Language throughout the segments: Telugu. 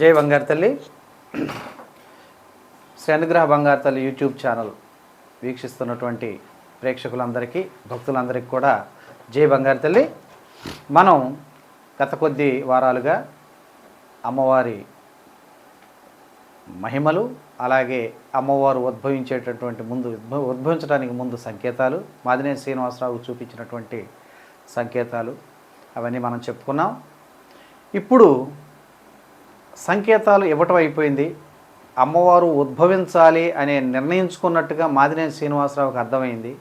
జై బంగారు తల్లి. శ్రీ అనుగ్రహ బంగారు తల్లి యూట్యూబ్ ఛానల్ వీక్షిస్తున్నటువంటి ప్రేక్షకులందరికీ భక్తులందరికీ కూడా జై బంగారు తల్లి. మనం గత కొద్ది వారాలుగా అమ్మవారి మహిమలు అలాగే అమ్మవారు ఉద్భవించేటటువంటి ముందు ఉద్భవించడానికి ముందు సంకేతాలు మాదినే శ్రీనివాసరావు చూపించినటువంటి సంకేతాలు అవన్నీ మనం చెప్పుకున్నాం. ఇప్పుడు సంకేతాలు ఇవ్వటం అయిపోయింది. అమ్మవారు ఉద్భవించాలి అనే నిర్ణయించుకున్నట్టుగా మాదినేని శ్రీనివాసరావుకి అర్థమైంది.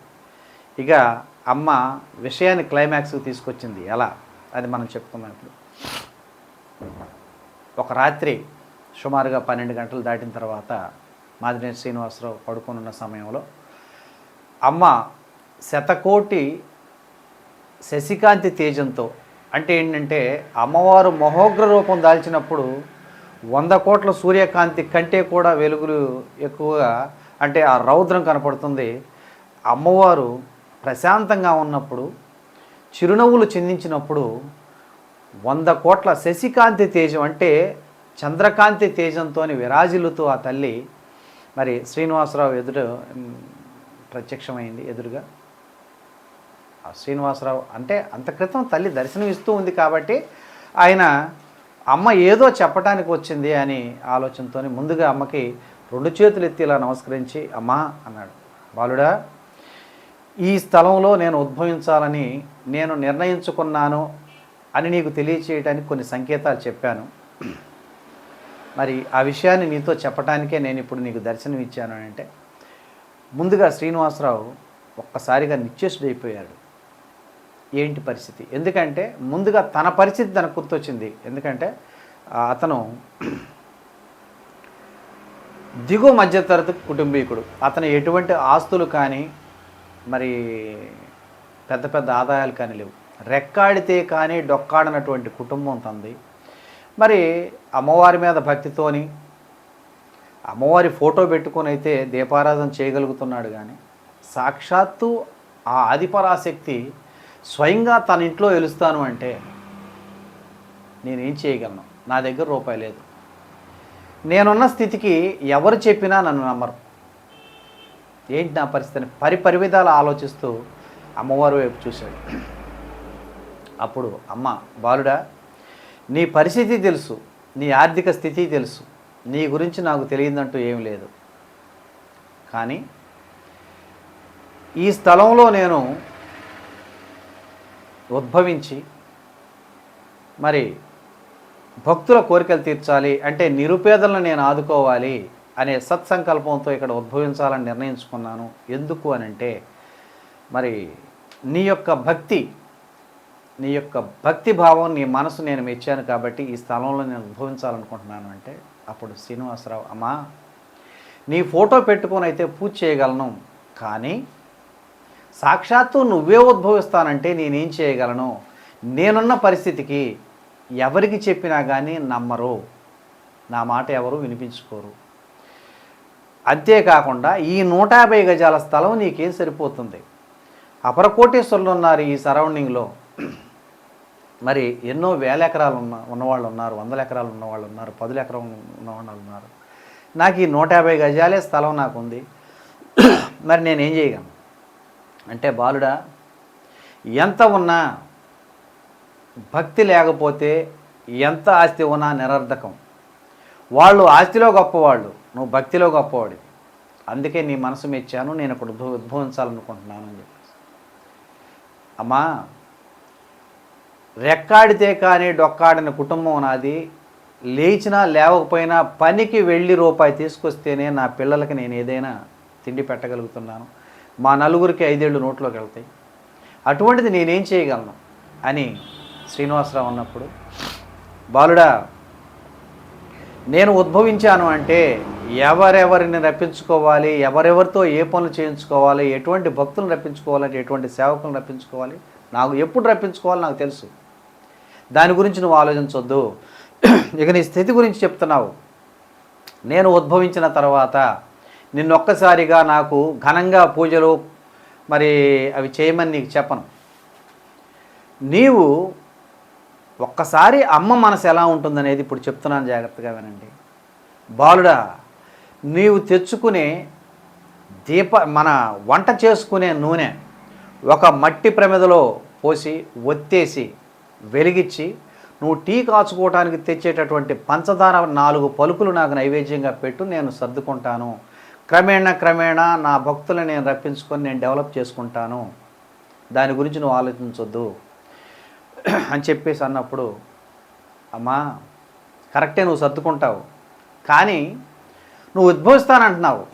ఇక అమ్మ విషయాన్ని క్లైమాక్స్కి తీసుకొచ్చింది. ఎలా? అది మనం చెప్పుకున్నప్పుడు ఇప్పుడు ఒక రాత్రి సుమారుగా పన్నెండు గంటలు దాటిన తర్వాత మాదినేని శ్రీనివాసరావు పడుకునున్న సమయంలో అమ్మ శతకోటి శశికాంతి తేజంతో అంటే ఏంటంటే అమ్మవారు మహోగ్ర రూపం దాల్చినప్పుడు వంద కోట్ల సూర్యకాంతి కంటే కూడా వెలుగులు ఎక్కువగా అంటే ఆ రౌద్రం కనపడుతుంది. అమ్మవారు ప్రశాంతంగా ఉన్నప్పుడు చిరునవ్వులు చిందించినప్పుడు వంద కోట్ల శశికాంతి తేజం అంటే చంద్రకాంతి తేజంతో విరాజిల్లుతూ ఆ తల్లి మరి శ్రీనివాసరావు ఎదురు ప్రత్యక్షమైంది ఎదురుగా. ఆ శ్రీనివాసరావు అంటే అంత క్రితం తల్లి దర్శనం ఇస్తూ ఉంది కాబట్టి ఆయన అమ్మ ఏదో చెప్పడానికి వచ్చింది అని ఆలోచనతో ముందుగా అమ్మకి రెండు చేతులు ఎత్తి ఇలా నమస్కరించి అమ్మా అన్నాడు. బాలుడా ఈ స్థలంలో నేను ఉద్భవించాలని నేను నిర్ణయించుకున్నాను అని నీకు తెలియచేయడానికి కొన్ని సంకేతాలు చెప్పాను. మరి ఆ విషయాన్ని నీతో చెప్పడానికే నేను ఇప్పుడు నీకు దర్శనం ఇచ్చాను అని అంటే ముందుగా శ్రీనివాసరావు ఒక్కసారిగా నిశ్చేషుడైపోయాడు ఏంటి పరిస్థితి? ఎందుకంటే ముందుగా తన పరిస్థితి తనకు గుర్తొచ్చింది. ఎందుకంటే అతను దిగువ మధ్యతరగతి కుటుంబీకుడు. అతను ఎటువంటి ఆస్తులు కానీ మరి పెద్ద పెద్ద ఆదాయాలు కానీ లేవు. రెక్కాడితే కానీ డొక్కాడనటువంటి కుటుంబం తంది మరి అమ్మవారి మీద భక్తితోని అమ్మవారి ఫోటో పెట్టుకొని అయితే దీపారాధన చేయగలుగుతున్నాడు కానీ సాక్షాత్తు ఆ ఆదిపరాశక్తి స్వయంగా తన ఇంట్లో వెలుస్తాను అంటే నేనేం చేయగలను? నా దగ్గర రూపాయి లేదు. నేనున్న స్థితికి ఎవరు చెప్పినా నన్ను నమ్మరు. ఏంటి నా పరిస్థితిని పరిపరివిధాలు ఆలోచిస్తూ అమ్మవారి వైపు చూశాడు. అప్పుడు అమ్మ బాలుడా నీ పరిస్థితి తెలుసు. నీ ఆర్థిక స్థితి తెలుసు. నీ గురించి నాకు తెలియదంటూ ఏం లేదు. కానీ ఈ స్థలంలో నేను ఉద్భవించి మరి భక్తుల కోరికలు తీర్చాలి అంటే నిరుపేదలను నేను ఆదుకోవాలి అనే సత్సంకల్పంతో ఇక్కడ ఉద్భవించాలని నిర్ణయించుకున్నాను. ఎందుకు అని అంటే మరి నీ యొక్క భక్తి నీ యొక్క భక్తి భావం నీ మనసు నేను మెచ్చాను కాబట్టి ఈ స్థలంలో నేను ఉద్భవించాలనుకుంటున్నాను అంటే అప్పుడు శ్రీనివాసరావు అమ్మా నీ ఫోటో పెట్టుకొని అయితే పూజ చేయగలను కానీ సాక్షాత్తు నువ్వే ఉద్భవిస్తానంటే నేనేం చేయగలను? నేనున్న పరిస్థితికి ఎవరికి చెప్పినా కానీ నమ్మరు. నా మాట ఎవరు వినిపించుకోరు. అంతేకాకుండా ఈ నూట యాభై గజాల స్థలం నీకేం సరిపోతుంది? అపరకోటేశ్వరులు ఉన్నారు ఈ సరౌండింగ్లో. మరి ఎన్నో వేల ఎకరాలు ఉన్న ఉన్నవాళ్ళు ఉన్నారు వందల ఎకరాలు ఉన్నవాళ్ళు ఉన్నారు పదుల ఎకరం ఉన్నవాళ్ళు ఉన్నారు. నాకు ఈ నూట యాభై గజాలే స్థలం నాకు ఉంది మరి నేనేం చేయగలను? అంటే బాలుడా ఎంత ఉన్నా భక్తి లేకపోతే ఎంత ఆస్తి ఉన్నా నిరర్ధకం. వాళ్ళు ఆస్తిలో గొప్పవాళ్ళు నువ్వు భక్తిలో గొప్పవాడి అందుకే నీ మనసు మెచ్చాను నేను ఇప్పుడు ఉద్భవ ఉద్భవించాలనుకుంటున్నాను అని చెప్పేసి. అమ్మా రెక్కాడితే కానీ డొక్కాడిన కుటుంబం నాది లేచినా లేవకపోయినా పనికి వెళ్ళి రూపాయి తీసుకొస్తేనే నా పిల్లలకి నేను ఏదైనా తిండి పెట్టగలుగుతున్నాను. మా నలుగురికి ఐదేళ్ళు నోట్లోకి వెళ్తాయి. అటువంటిది నేనేం చేయగలను? అని శ్రీనివాసరావు అన్నప్పుడు బాలుడా నేను ఉద్భవించాను అంటే ఎవరెవరిని రప్పించుకోవాలి? ఎవరెవరితో ఏ పనులు చేయించుకోవాలి? ఎటువంటి భక్తులను రప్పించుకోవాలంటే ఎటువంటి సేవకులను రప్పించుకోవాలి? నాకు ఎప్పుడు రప్పించుకోవాలి నాకు తెలుసు. దాని గురించి నువ్వు ఆలోచించొద్దు. ఇక నీ స్థితి గురించి చెప్తున్నావు. నేను ఉద్భవించిన తర్వాత నిన్నొక్కసారిగా నాకు ఘనంగా పూజలు మరి అవి చేయమని నీకు చెప్పను. నీవు ఒక్కసారి అమ్మ మనసు ఎలా ఉంటుందనేది ఇప్పుడు చెప్తున్నాను జాగ్రత్తగా వినండి. బాలుడా నీవు తెచ్చుకునే దీప మన వంట చేసుకునే నూనె ఒక మట్టి ప్రమిదలో పోసి ఒత్తేసి వెలిగించి నువ్వు టీ కాచుకోవడానికి తెచ్చేటటువంటి పంచదార నాలుగు పలుకులు నాకు నైవేద్యంగా పెట్టు నేను సర్దుకుంటాను. క్రమేణా క్రమేణా నా భక్తులను నేను రప్పించుకొని నేను డెవలప్ చేసుకుంటాను. దాని గురించి నువ్వు ఆలోచించొద్దు. అని చెప్పేసి అన్నప్పుడు అమ్మా కరెక్టే నువ్వు సర్దుకుంటావు. కానీ నువ్వు ఉద్భవిస్తానంటున్నావు.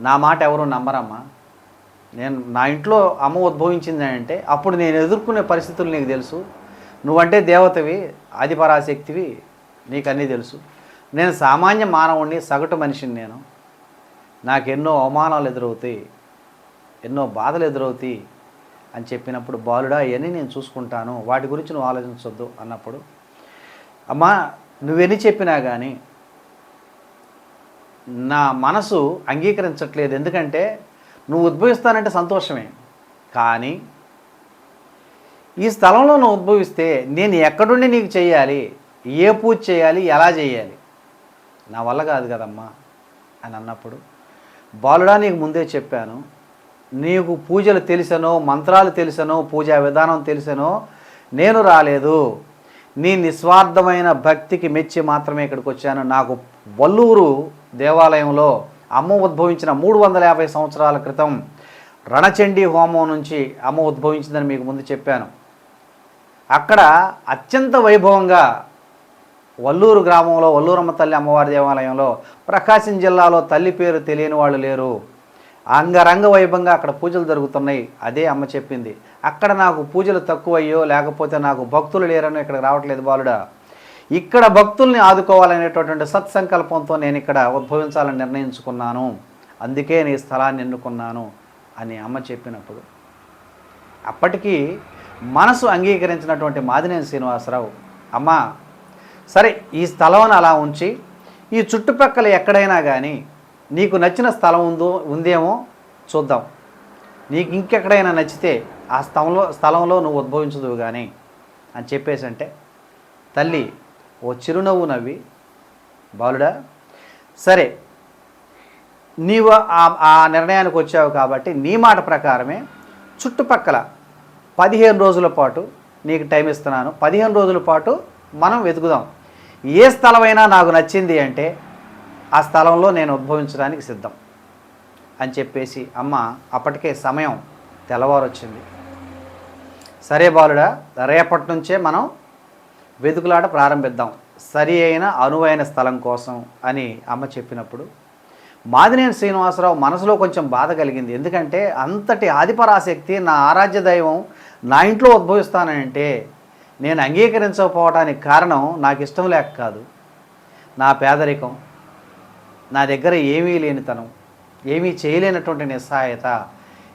నా మాట ఎవరు నమ్మరమ్మా? నేను నా ఇంట్లో అమ్మ ఉద్భవించింది అంటే అప్పుడు నేను ఎదుర్కొనే పరిస్థితులు నీకు తెలుసు. నువ్వంటే దేవతవి ఆదిపరాశక్తివి నీకు అన్నీ తెలుసు. నేను సామాన్య మానవుణ్ణి సగటు మనిషిని నేను. నాకు ఎన్నో అవమానాలు ఎదురవుతాయి ఎన్నో బాధలు ఎదురవుతాయి అని చెప్పినప్పుడు బాలుడా ఇవన్నీ నేను చూసుకుంటాను వాటి గురించి నువ్వు ఆలోచించొద్దు అన్నప్పుడు అమ్మా నువ్వెన్ని చెప్పినా కానీ నా మనసు అంగీకరించట్లేదు. ఎందుకంటే నువ్వు ఉద్భవిస్తానంటే సంతోషమే. కానీ ఈ స్థలంలో నువ్వు ఉద్భవిస్తే నేను ఎక్కడుండి నీకు చేయాలి? ఏ పూజ చేయాలి? ఎలా చేయాలి? నా వల్ల కాదు కదమ్మా అని అన్నప్పుడు బాలుడా నీకు ముందే చెప్పాను. నీకు పూజలు తెలిసనో మంత్రాలు తెలిసనో పూజా విధానం తెలిసనో నేను రాలేదు. నీ నిస్వార్థమైన భక్తికి మెచ్చి మాత్రమే ఇక్కడికి వచ్చాను. నాకు వల్లూరు దేవాలయంలో అమ్మ ఉద్భవించిన మూడు వందల యాభై సంవత్సరాల క్రితం రణచండీ హోమం నుంచి అమ్మ ఉద్భవించిందని మీకు ముందు చెప్పాను. అక్కడ అత్యంత వైభవంగా వల్లూరు గ్రామంలో వల్లూరమ్మ తల్లి అమ్మవారి దేవాలయంలో ప్రకాశం జిల్లాలో తల్లి పేరు తెలియని వాళ్ళు లేరు. అంగరంగ వైభవంగా అక్కడ పూజలు జరుగుతున్నాయి. అదే అమ్మ చెప్పింది. అక్కడ నాకు పూజలు తక్కువయ్యో లేకపోతే నాకు భక్తులు లేరనో ఇక్కడ రావట్లేదు బాలుడా. ఇక్కడ భక్తుల్ని ఆదుకోవాలనేటటువంటి సత్సంకల్పంతో నేను ఇక్కడ ఉద్భవించాలని నిర్ణయించుకున్నాను. అందుకే నీ స్థలాన్ని ఎన్నుకున్నాను అని అమ్మ చెప్పినప్పుడు. అప్పటికీ మనసు అంగీకరించినటువంటి మాదినేని శ్రీనివాసరావు అమ్మ సరే ఈ స్థలం అలా ఉంచి ఈ చుట్టుపక్కల ఎక్కడైనా కానీ నీకు నచ్చిన స్థలం ఉందో ఉందేమో చూద్దాం. నీకు ఇంకెక్కడైనా నచ్చితే ఆ స్థలంలో స్థలంలో నువ్వు ఉద్భవించదు కానీ అని చెప్పేసి అంటే తల్లి ఓ చిరునవ్వు నవ్వి బాలుడా సరే నీవు ఆ- ఆ నిర్ణయానికి వచ్చావు కాబట్టి నీ మాట ప్రకారమే చుట్టుపక్కల పదిహేను రోజుల పాటు నీకు టైం ఇస్తున్నాను. పదిహేను రోజుల పాటు మనం వెతుకుదాం. ఏ స్థలమైనా నాకు నచ్చింది అంటే ఆ స్థలంలో నేను ఉద్భవించడానికి సిద్ధం అని చెప్పేసి అమ్మ అప్పటికే సమయం తెల్లవారొచ్చింది. సరే బాలుడా రేపటి నుంచే మనం వెతుకులాట ప్రారంభిద్దాం. సరి అయిన అనువైన స్థలం కోసం అని అమ్మ చెప్పినప్పుడు మాదినేని శ్రీనివాసరావు మనసులో కొంచెం బాధ కలిగింది. ఎందుకంటే అంతటి ఆదిపరాశక్తి నా ఆరాధ్య దైవం నా ఇంట్లో ఉద్భవిస్తానంటే నేను అంగీకరించకపోవడానికి కారణం నాకు ఇష్టం లేక కాదు. నా పేదరికం నా దగ్గర ఏమీ లేనితనం ఏమీ చేయలేనటువంటి నిస్సహాయత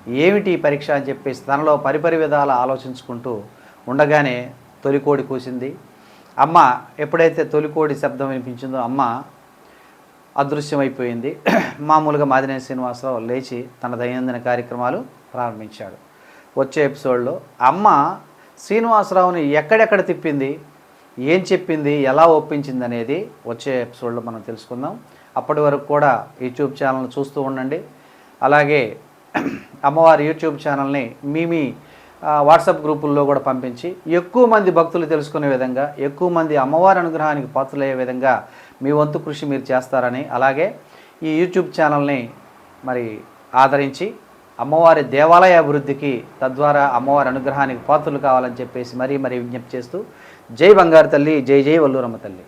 ఏమిటి పరీక్ష అని చెప్పేసి తనలో పరిపరి విధాలు ఆలోచించుకుంటూ ఉండగానే తొలికోడి కూసింది. అమ్మ ఎప్పుడైతే తొలికోడి శబ్దం వినిపించిందో అమ్మ అదృశ్యమైపోయింది. మామూలుగా మాదినేని శ్రీనివాసరావు లేచి తన దైనందిన కార్యక్రమాలు ప్రారంభించాడు. వచ్చే ఎపిసోడ్లో అమ్మ శ్రీనివాసరావుని ఎక్కడెక్కడ తిప్పింది? ఏం చెప్పింది? ఎలా ఒప్పించింది అనేది వచ్చే ఎపిసోడ్లో మనం తెలుసుకుందాం. అప్పటి వరకు కూడా యూట్యూబ్ ఛానల్ చూస్తూ ఉండండి. అలాగే అమ్మవారి యూట్యూబ్ ఛానల్ని మీ మీ వాట్సాప్ గ్రూపుల్లో కూడా పంపించి ఎక్కువ మంది భక్తులు తెలుసుకునే విధంగా ఎక్కువ మంది అమ్మవారి అనుగ్రహానికి పాత్రలయ్యే విధంగా మీ వంతు కృషి మీరు చేస్తారని అలాగే ఈ యూట్యూబ్ ఛానల్ని మరి ఆదరించి అమ్మవారి దేవాలయ అభివృద్ధికి తద్వారా అమ్మవారి అనుగ్రహానికి పాత్రలు కావాలని చెప్పేసి మరీ మరీ విజ్ఞప్తి చేస్తూ జై బంగారు తల్లి జై జై వల్లూరమ్మ తల్లి.